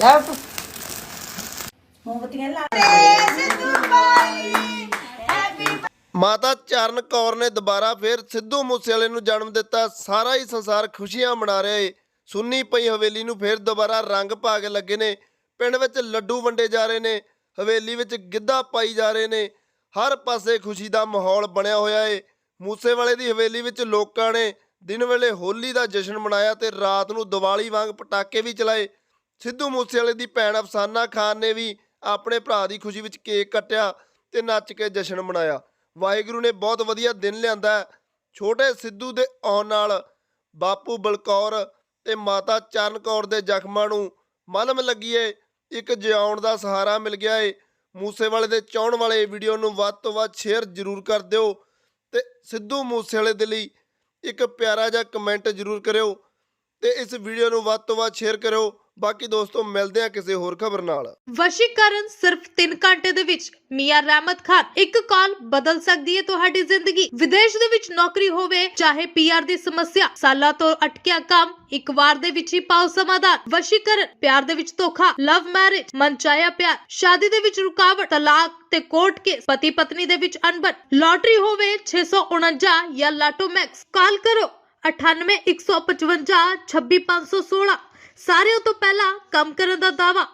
ਲੈ। ਤੂੰ ਮੋਮਬਤੀਆਂ ਲਾ ਮਾਤਾ ਚਰਨ ਕੌਰ ਨੇ ਦੁਬਾਰਾ ਫੇਰ ਸਿੱਧੂ ਮੂਸੇਵਾਲੇ ਨੂੰ ਜਨਮ ਦਿੱਤਾ। ਸਾਰਾ ਹੀ ਸੰਸਾਰ ਖੁਸ਼ੀਆਂ ਮਨਾ ਰਿਹਾ ਏ। ਸੁੰਨੀ ਪਈ ਹਵੇਲੀ ਨੂੰ ਫੇਰ ਦੁਬਾਰਾ ਰੰਗ ਪਾ ਕੇ ਲੱਗੇ ਨੇ। ਪਿੰਡ ਵਿੱਚ ਲੱਡੂ ਵੰਡੇ ਜਾ ਰਹੇ ਨੇ। ਹਵੇਲੀ ਵਿੱਚ ਗਿੱਧਾ ਪਾਈ ਜਾ ਰਹੇ ਨੇ। ਹਰ ਪਾਸੇ ਖੁਸ਼ੀ ਦਾ ਮਾਹੌਲ ਬਣਿਆ ਹੋਇਆ ਏ। ਮੂਸੇਵਾਲੇ ਦੀ ਹਵੇਲੀ ਵਿੱਚ ਲੋਕਾਂ ਨੇ ਦਿਨ ਵੇਲੇ ਹੋਲੀ ਦਾ ਜਸ਼ਨ ਮਨਾਇਆ ਤੇ ਰਾਤ ਨੂੰ ਦੀਵਾਲੀ ਵਾਂਗ ਪਟਾਕੇ ਵੀ ਚਲਾਏ। ਸਿੱਧੂ ਮੂਸੇਵਾਲੇ ਦੀ ਭੈਣ ਅਫਸਾਨਾ ਖਾਨ ਨੇ ਵੀ ਆਪਣੇ ਭਰਾ ਦੀ ਖੁਸ਼ੀ ਵਿੱਚ ਕੇਕ ਕੱਟਿਆ ਤੇ ਨੱਚ ਕੇ ਜਸ਼ਨ ਮਨਾਇਆ। ਵਾਹਿਗੁਰੂ ਨੇ ਬਹੁਤ ਵਧੀਆ ਦਿਨ ਲਿਆਂਦਾ ਛੋਟੇ ਸਿੱਧੂ ਦੇ ਆਉਣ ਨਾਲ ਬਾਪੂ ਬਲਕੌਰ ਤੇ ਮਾਤਾ ਚਰਨ ਕੌਰ ਦੇ ਜ਼ਖਮਾਂ ਨੂੰ ਮਲਮ ਲੱਗੀ ਏ ਇੱਕ ਜਿਉਣ ਦਾ ਸਹਾਰਾ ਮਿਲ ਗਿਆ ਏ। ਮੂਸੇਵਾਲੇ ਦੇ ਚਾਹਣ ਵਾਲੇ ਵੀਡੀਓ ਨੂੰ ਵੱਧ ਤੋਂ ਵੱਧ ਸ਼ੇਅਰ ਜ਼ਰੂਰ ਕਰ ਦਿਓ ਤੇ ਸਿੱਧੂ ਮੂਸੇਵਾਲੇ ਦੇ ਲਈ ਇੱਕ ਪਿਆਰਾ ਜਿਹਾ ਕਮੈਂਟ ਜ਼ਰੂਰ ਕਰਿਓ ਤੇ ਇਸ ਵੀਡੀਓ ਨੂੰ ਵੱਧ ਤੋਂ ਵੱਧ ਸ਼ੇਅਰ ਕਰਿਓ। ਬਾਕੀ ਦੋਸਤੋ, ਮਿਲਦੇ ਆ ਕਿਸੇ ਹੋਰ ਖਬਰ ਨਾਲ। ਵਸ਼ੀਕਰਨ ਸਿਰਫ 3 ਘੰਟੇ ਦੇ ਵਿੱਚ ਮੀਆਂ ਰਹਿਮਤ ਖਾਨ ਇੱਕ ਕਾਲ ਬਦਲ ਸਕਦੀ ਹੈ ਤੁਹਾਡੀ ਜ਼ਿੰਦਗੀ। ਵਿਦੇਸ਼ ਦੇ ਵਿੱਚ ਨੌਕਰੀ ਹੋਵੇ, ਚਾਹੇ ਪੀਆਰ ਦੀ ਸਮੱਸਿਆ, ਸਾਲਾਂ ਤੋਂ ਅਟਕਿਆ ਕੰਮ, ਇੱਕ ਵਾਰ ਦੇ ਵਿੱਚ ਹੀ ਪਾਓ ਸਮਾਧਾਨ। ਵਸ਼ੀਕਰਨ, ਪਿਆਰ ਦੇ ਵਿੱਚ ਧੋਖਾ ਲਵ ਮੈਰਿਜ ਮਨਚਾਇਆ ਪਿਆਰ। ਸ਼ਾਦੀ ਦੇ ਵਿੱਚ ਰੁਕਾਵਟ, ਤਲਾਕ ਤੇ ਕੋਰਟ ਕੇਸ ਪਤੀ ਪਤਨੀ ਦੇ ਵਿੱਚ ਅਣਬਣ। ਲਾਟਰੀ ਹੋਵੇ 649 ਜਾਂ ਲਾਟੋ ਮੈਕਸ। ਕਾਲ ਕਰੋ 98 155 26516 ਸਾਰਿਆਂ ਤੋਂ ਪਹਿਲਾਂ ਕੰਮ ਕਰਨ ਦਾ ਦਾਵਾ